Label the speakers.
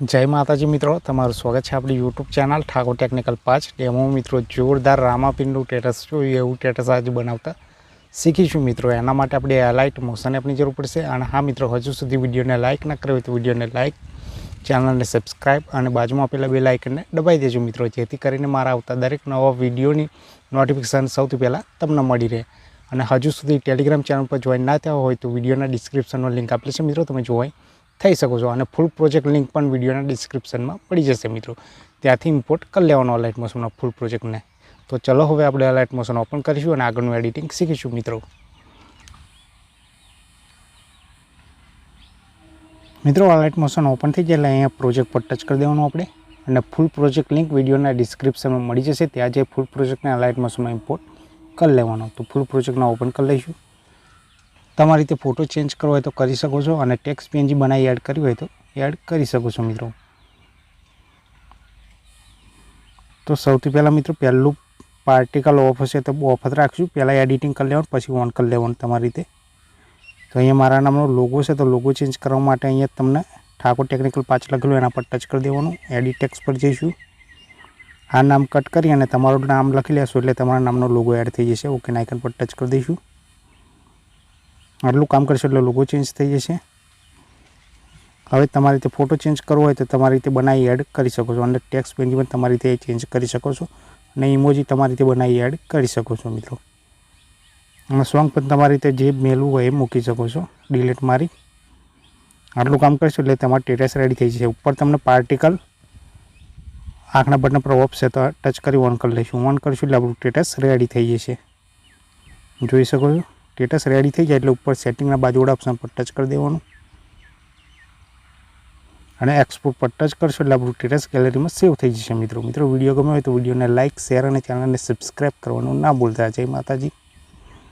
Speaker 1: જય માતાજી મિત્રો, તમારું સ્વાગત છે આપણી યુટ્યુબ ચેનલ ઠાકોર ટેકનિકલ પાંચ ડેમો મિત્રો જોરદાર રામાપીનનું ટેટસ જોયું, એવું ટેટસ આજે બનાવતા શીખીશું મિત્રો. એના માટે આપણે લાઇટ મોશન એપની જરૂર પડશે. અને હા મિત્રો, હજુ સુધી વિડીયોને લાઇક ના કર્યો તો વિડીયોને લાઇક ચેનલને સબસ્ક્રાઇબ અને બાજુમાં આપેલા બે લાઇકને દબાઈ દેજો મિત્રો, જેથી કરીને મારા આવતા દરેક નવા વિડીયોની નોટિફિકેશન સૌથી પહેલાં તમને મળી રહે. અને હજુ સુધી ટેલિગ્રામ ચેનલ પર જોઈન ના થયા હોય તો વિડીયોના ડિસ્ક્રિપ્શનનો લિંક આપેલી છે મિત્રો, તમે જોઈ થઈ શકો છો. અને ફૂલ પ્રોજેક્ટ લિંક પણ વિડીયોના ડિસ્ક્રિપ્શનમાં પડી જશે મિત્રો. ત્યાંથી ઇમ્પોર્ટ કરી લેવાનો અલાઇટ મોશનનો ફૂલ પ્રોજેક્ટને તો ચલો હવે આપણે અલાઇટ મોશન ઓપન કરીશું અને આગળનું એડિટિંગ શીખીશું મિત્રો. મિત્રો અલાઇટ મોશન ઓપન થઈ જાય અહીંયા પ્રોજેક્ટ પર ટચ કરી દેવાનું આપણે. અને ફૂલ પ્રોજેક્ટ લિંક વિડીયોના ડિસ્ક્રિપ્શનમાં મળી જશે. ત્યાં જે ફૂલ પ્રોજેક્ટને અલાઇટ મોશનમાં ઇમ્પોર્ટ કરી લેવાનો. તો ફૂલ પ્રોજેક્ટના ઓપન કરી લઈશું. તમારી રીતે ફોટો ચેન્જ કરવો હોય તો કરી શકો છો અને ટેક્સ પીએનજી બનાવી એડ કરવી હોય તો એડ કરી શકો છો મિત્રો. તો સૌથી પહેલાં મિત્રો પહેલું પાર્ટિકલ ઓફ હશે તો ઓફ જ રાખશું. પહેલાં એડિટિંગ કરી લેવાનું, પછી ઓન કરી લેવાનું તમારી રીતે. તો અહીંયા મારા નામનો લોગો છે તો લોગો ચેન્જ કરવા માટે અહીંયા તમને ઠાકોર ટેકનિકલ પાંચ લખેલું, એના પર ટચ કરી દેવાનું. એડિટ ટેક્સ પર જઈશું. આ નામ કટ કરી અને તમારું નામ લખી લેશો એટલે તમારા નામનો લોગો એડ થઈ જશે. ઓકે આઇકન પર ટચ કરી દઈશું. આટલું કામ કરશો એટલે લોગો ચેન્જ થઈ જશે. હવે તમારી રીતે ફોટો ચેન્જ કરવો હોય તો તમારી રીતે બનાવી એડ કરી શકો છો. અને ટેક્સ પણ તમારી રીતે ચેન્જ કરી શકો છો. અને ઇમોજી તમારી રીતે બનાવી એડ કરી શકો છો મિત્રો. અને સોંગ પણ તમારી રીતે જે મેલવું હોય એ મૂકી શકો છો. ડિલીટ મારી. આટલું કામ કરશો એટલે તમારું ટેટસ રેડી થઈ જશે. ઉપર તમને પાર્ટિકલ આંખના બટન પર છે તો ટચ કરી ઓન કરી લઈશું. ઓન કરીશું એટલે આપણું ટેટસ રેડી થઈ જશે. જોઈ શકો છો? સ્ટેટસ રેડી થઈ જાય એટલે ઉપર સેટિંગના બાજુવાળા ઓપ્શન પર ટચ કરી દેવાનું. અને એક્સપોર્ટ પર ટચ કરશો એટલે આપણું સ્ટેટસ ગેલેરીમાં સેવ થઈ જશે મિત્રો. મિત્રો વીડિયો ગમે હોય તો વિડીયોને લાઇક શેર અને ચેનલને સબસ્ક્રાઈબ કરવાનું ના ભૂલતા. જય માતાજી.